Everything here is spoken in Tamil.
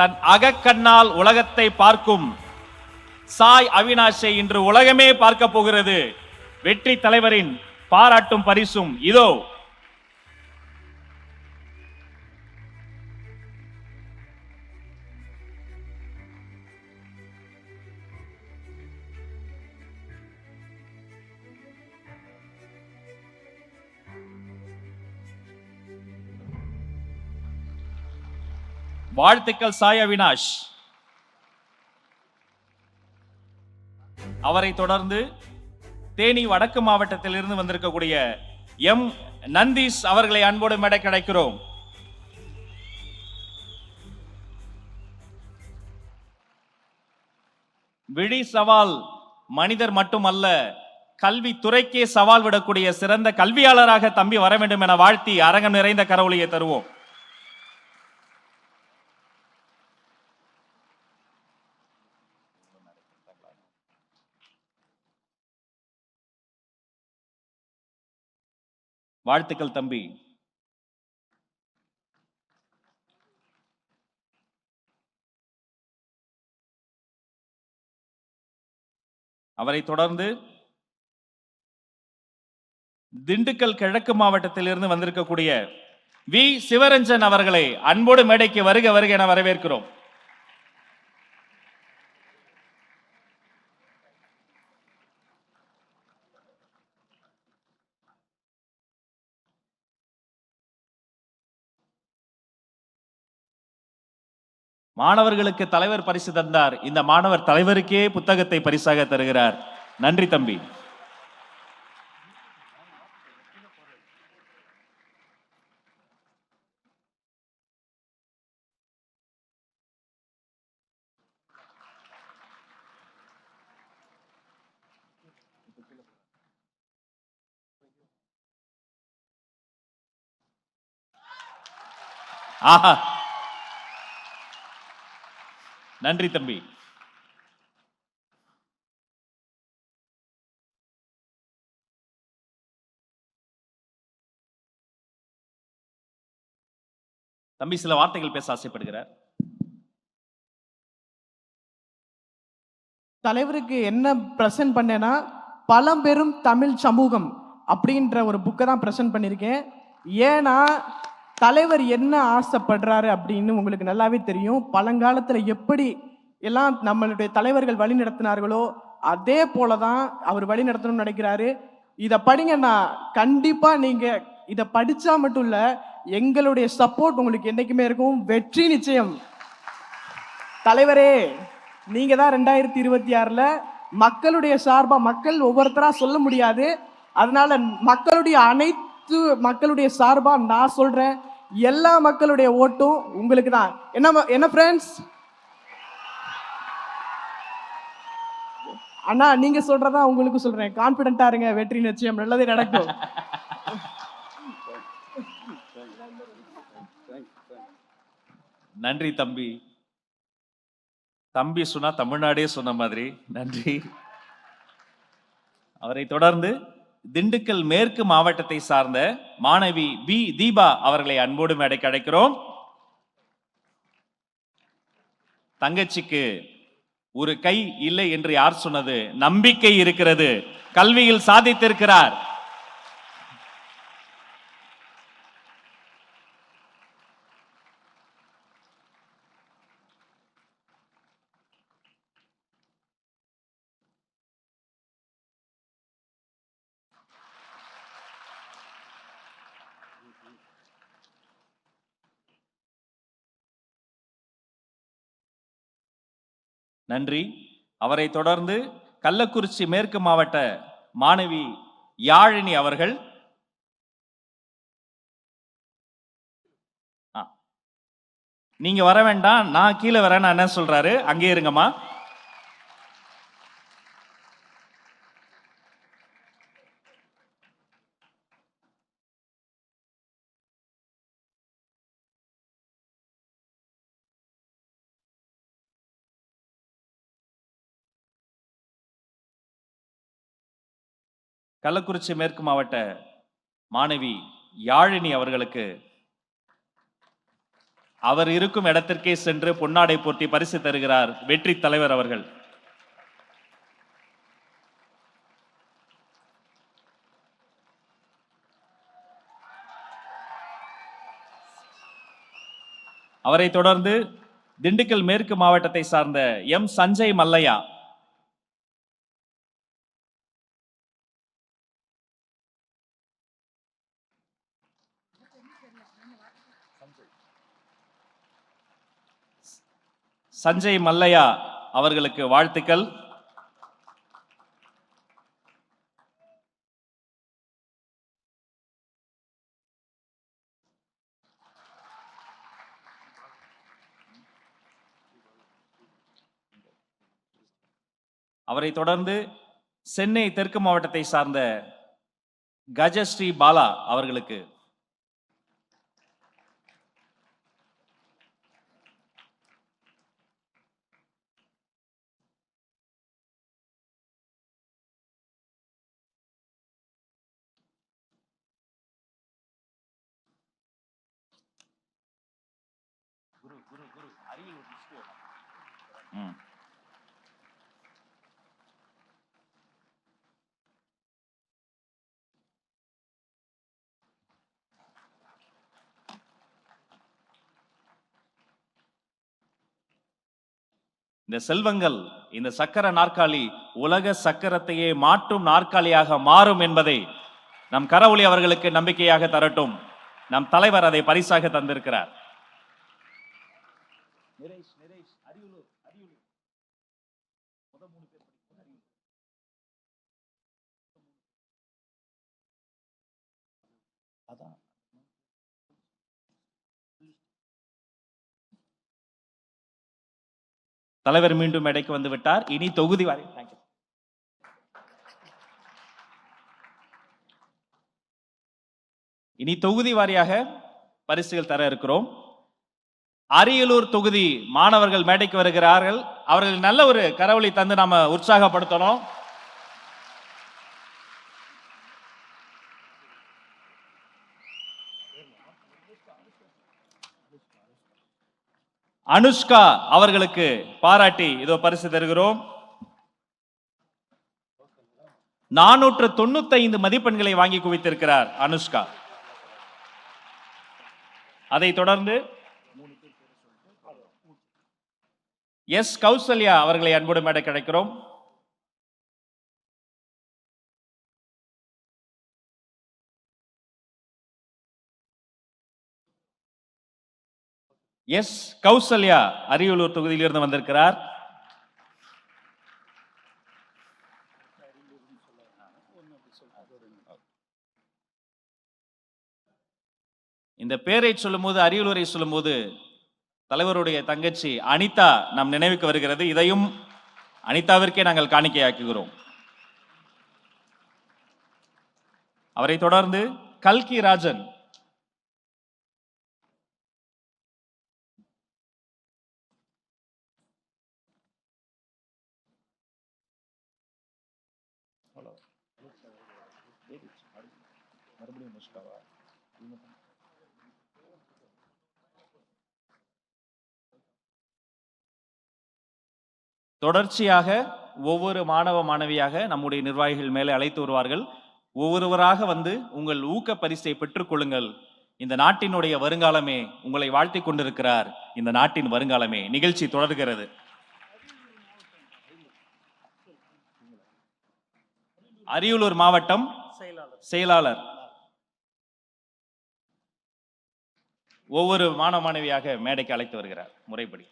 தன் அகக்கண்ணால் உலகத்தை பார்க்கும் சாய் அவினாஷை இன்று உலகமே பார்க்க போகிறது. வெற்றி தலைவரின் பாராட்டும் பரிசும் இதோ. வாழ்த்துக்கள் சாய் அவினாஷ் அவரை தொடர்ந்து தேனி வடக்கு மாவட்டத்தில் இருந்து வந்திருக்கக்கூடிய எம். நந்தீஷ் அவர்களை அன்போடு மேடை கிடைக்கிறோம் விழி சவால் மனிதர் மட்டுமல்ல கல்வி துறைக்கே சவால் விடக்கூடிய சிறந்த கல்வியாளராக தம்பி வர வேண்டும் என வாழ்த்தி அரங்கம் நிறைந்த கரவொலியை தருவோம். வாழ்த்துக்கள் தம்பி. அவரை தொடர்ந்து திண்டுக்கல் கிழக்கு மாவட்டத்திலிருந்து வந்திருக்கக்கூடிய வி. சிவரஞ்சன் அவர்களை அன்போடு மேடைக்கு வருக வருக என வரவேற்கிறோம். மாணவர்களுக்கு தலைவர் பரிசு தந்தார். இந்த மாணவர் தலைவருக்கே புத்தகத்தை பரிசாக தருகிறார். நன்றி தம்பி. ஆஹா. நன்றி தம்பி. தம்பி சில வார்த்தைகள் பேச ஆசைப்படுகிறார். தலைவருக்கு என்ன ப்ரெசென்ட் பண்ணேன்னா பழம்பெரும் தமிழ் சமூகம் அப்படின்ற ஒரு புக்கை தான் ப்ரெசென்ட் பண்ணியிருக்கேன். ஏன்னா தலைவர் என்ன ஆசைப்படுறாரு அப்படின்னு உங்களுக்கு நல்லாவே தெரியும். பழங்காலத்தில் எப்படி எல்லாம் நம்மளுடைய தலைவர்கள் வழி நடத்தினார்களோ அதே போல தான் அவர் வழி நடத்தணும்னு நினைக்கிறாரு. இதை படிங்கன்னா கண்டிப்பாக நீங்கள் இதை படித்தா மட்டும் இல்லை எங்களுடைய சப்போர்ட் உங்களுக்கு என்றைக்குமே இருக்கும். வெற்றி நிச்சயம். தலைவரே நீங்கள் தான் ரெண்டாயிரத்தி இருபத்தி ஆறில் மக்களுடைய சார்பாக மக்கள் ஒவ்வொருத்தராக சொல்ல முடியாது. அதனால மக்களுடைய அனைத்து மக்களுடைய சார்பாக நான் சொல்கிறேன் எல்லா மக்களுடைய ஓட்டும் உங்களுக்கு தான். என்ன என்ன ஃப்ரெண்ட்ஸ் அண்ணா நீங்க சொல்றதா உங்களுக்கு சொல்றேன். கான்பிடண்டா இருங்க வெற்றி நிச்சயம். நல்லதே நடக்கும். நன்றி தம்பி. தம்பி சொன்னா தமிழ்நாடே சொன்ன மாதிரி. நன்றி. அவரை தொடர்ந்து திண்டுக்கல் மேற்கு மாவட்டத்தை சார்ந்த மாணவி பி தீபா அவர்களை அன்போடு மேடைக்கு அழைக்கிறோம். தங்கச்சிக்கு ஒரு கை இல்லை என்று யார் சொன்னது? நம்பிக்கை இருக்கிறது. கல்வியில் சாதித்திருக்கிறார். நன்றி. அவரை தொடர்ந்து கள்ளக்குறிச்சி மேற்கு மாவட்ட மாணவி யாழினி அவர்கள். ஆ. நீங்க வர வேண்டாம் நான் கீழே வரேன்னு என்ன சொல்றாரு? அங்கே இருங்கம்மா. கள்ளக்குறிச்சி மேற்கு மாவட்ட மாணவி யாழினி அவர்களுக்கு அவர் இருக்கும் இடத்திற்கே சென்று பொன்னாடை போட்டி பரிசு தருகிறார் வெற்றி தலைவர் அவர்கள். அவரை தொடர்ந்து திண்டுக்கல் மேற்கு மாவட்டத்தை சார்ந்த எம் சஞ்சய் மல்லையா சஞ்சய் மல்லையா அவர்களுக்கு வாழ்த்துக்கள். அவரை தொடர்ந்து சென்னை தெற்கு மாவட்டத்தை சார்ந்த கஜஸ்ரீ பாலா அவர்களுக்கு Mm. இந்த செல்வங்கள் இந்த சக்கர நாற்காலி உலக சக்கரத்தையே மாற்றும் நாற்காலியாக மாறும் என்பதை நம் கரவொளி அவர்களுக்கு நம்பிக்கையாக தரட்டும் நம் தலைவர் அதை பரிசாக தந்திருக்கிறார் தலைவர் மீண்டும் மேடைக்கு வந்து விட்டார். இனி தொகுதி வரை Thank இனி தொகுதி வாரியாக பரிசுகள் தர இருக்கிறோம். அரியலூர் தொகுதி மாணவர்கள் மேடைக்கு வருகிறார்கள். அவர்கள் நல்ல ஒரு கரவொலி தந்து நாம உற்சாகப்படுத்தணும். அனுஷ்கா அவர்களுக்கு பாராட்டி இதோ பரிசு தருகிறோம். நானூற்று தொண்ணூத்தி ஐந்து மதிப்பெண்களை வாங்கி குவித்திருக்கிறார் அனுஷ்கா. அதை தொடர்ந்து எஸ் கௌசல்யா அவர்களை அன்போடு மேடை கிடைக்கிறோம். எஸ் கௌசல்யா அரியலூர் தொகுதியிலிருந்து வந்திருக்கிறார். இந்த பேரை சொல்லும்போது அரியலூரை சொல்லும்போது தலைவருடைய தங்கச்சி அனிதா நம் நினைவுக்கு வருகிறது. இதையும் அனிதாவிற்கே நாங்கள் காணிக்கையாக்குகிறோம். அவரை தொடர்ந்து கல்கி ராஜன் தொடர்ச்சியாக ஒவ்வொரு மாணவ மாணவியாக நம்முடைய நிர்வாகிகள் மேலே அழைத்து வருவார்கள். ஒவ்வொருவராக வந்து உங்கள் ஊக்க பரிசை பெற்றுக்கொள்ளுங்கள் இந்த நாட்டினுடைய வருங்காலமே உங்களை வாழ்த்திக் கொண்டிருக்கிறார். இந்த நாட்டின் வருங்காலமே நிகழ்ச்சி தொடர்கிறது. அரியலூர் மாவட்டம் செயலாளர். ஒவ்வொரு மாணவ மாணவியாக மேடைக்கு அழைத்து வருகிறார். முறைப்படி.